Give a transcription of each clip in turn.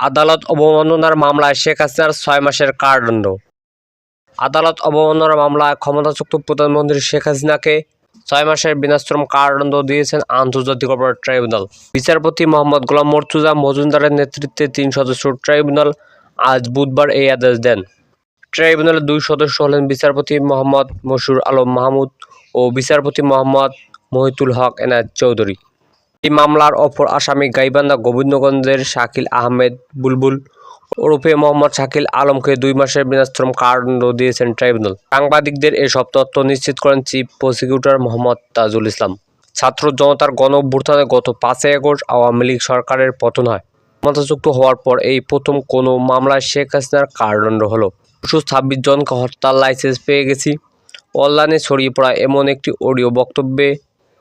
আদালত অবমাননার মামলায় শেখ হাসিনার ছয় মাসের কারাদণ্ড। আদালত অবমাননার মামলায় ক্ষমতাচ্যুত প্রধানমন্ত্রী শেখ হাসিনাকে ছয় মাসের বিনাশ্রম কারাদণ্ড দিয়েছেন আন্তর্জাতিক অপরাধ ট্রাইব্যুনাল। বিচারপতি মোহাম্মদ গোলাম মর্তুজা মজুমদারের নেতৃত্বে তিন সদস্য ট্রাইব্যুনাল আজ বুধবার এই আদেশ দেন। ট্রাইব্যুনালের দুই সদস্য হলেন বিচারপতি মোহাম্মদ মশুর আলম মাহমুদ ও বিচারপতি মোহাম্মদ মহিতুল হক এনায়েত চৌধুরী। এই মামলার অপর আসামি গাইবান্ধা গোবিন্দগঞ্জের শাকিল আহমেদ বুলবুল, ওরফে মোহাম্মদ শাকিল আলমকে দুই মাসের বিনাশ্রম কারাদণ্ড দিয়েছেন ট্রাইব্যুনাল। সাংবাদিকদের এসব তথ্য নিশ্চিত করেন চিফ প্রসিকিউটর মোহাম্মদ তাজুল ইসলাম। ছাত্র জনতার গণ অভ্যুত্থানে গত পাঁচই আগস্ট আওয়ামী লীগ সরকারের পতন হয়। ক্ষমতাযুক্ত হওয়ার পর এই প্রথম কোনো মামলায় শেখ হাসিনার কারাদণ্ড হলো। দুশো ছাব্বিশ জনকে হরতাল লাইসেন্স পেয়ে গেছি। অনলাইনে ছড়িয়ে পড়া এমন একটি অডিও বক্তব্যে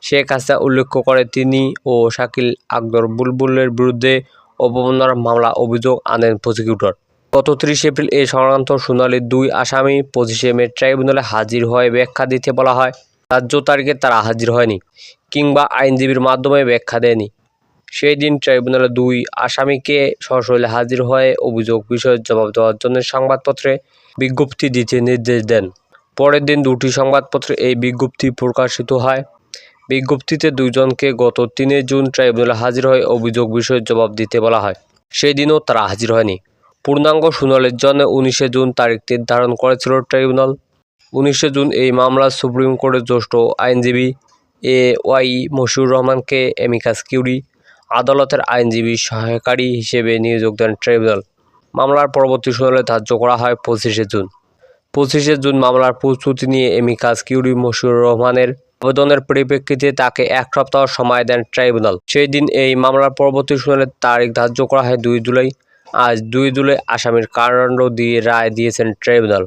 শেখ হাসিনা উল্লেখ করে তিনি ও শাকিল আকবর বুলবুলের বিরুদ্ধে অবমাননার মামলা অভিযোগ আনেন প্রসিকিউটর। গত ত্রিশ এপ্রিল এ সংক্রান্ত শুনানির দুই আসামি পঁচিশে মে ট্রাইব্যুনালে হাজির হয়ে ব্যাখ্যা দিতে বলা হয়, রাজ্য তারিখে তারা হাজির হয়নি কিংবা আইনজীবীর মাধ্যমে ব্যাখ্যা দেয়নি। সেই দিন ট্রাইব্যুনালে দুই আসামিকে সশরীরে হাজির হয়ে অভিযোগ বিষয়ে জবাব দেওয়ার জন্য সংবাদপত্রে বিজ্ঞপ্তি দিতে নির্দেশ দেন। পরের দিন দুটি সংবাদপত্রে এই বিজ্ঞপ্তি প্রকাশিত হয়। বিজ্ঞপ্তিতে দুইজনকে গত তিনে জুন ট্রাইব্যুনালে হাজির হয়ে অভিযোগ বিষয়ে জবাব দিতে বলা হয়। সেই দিনও তারা হাজির হয়নি। পূর্ণাঙ্গ শুনানির জন্য উনিশে জুন তারিখ নির্ধারণ করেছিল ট্রাইব্যুনাল। উনিশে জুন এই মামলা সুপ্রিম কোর্টের জ্যেষ্ঠ আইনজীবী এ ওয়াই মশিউর রহমানকে এমিকাস কিউরি, আদালতের আইনজীবী সহায়কারী হিসেবে নিয়োগ দেন ট্রাইব্যুনাল। মামলার পরবর্তী শুনানি ধার্য করা হয় পঁচিশে জুন। পঁচিশে জুন মামলার প্রস্তুতি নিয়ে এমিকাস কিউরি, মশিউর রহমানের আবেদনের পরিপ্রেক্ষিতে তাকে এক সপ্তাহ সময় দেন ট্রাইব্যুনাল। সেই দিন এই মামলার পরবর্তী শুনানির তারিখ ধার্য করা হয় দুই জুলাই। আজ দুই জুলাই আসামির কারাদণ্ড দিয়ে রায় দিয়েছেন ট্রাইব্যুনাল।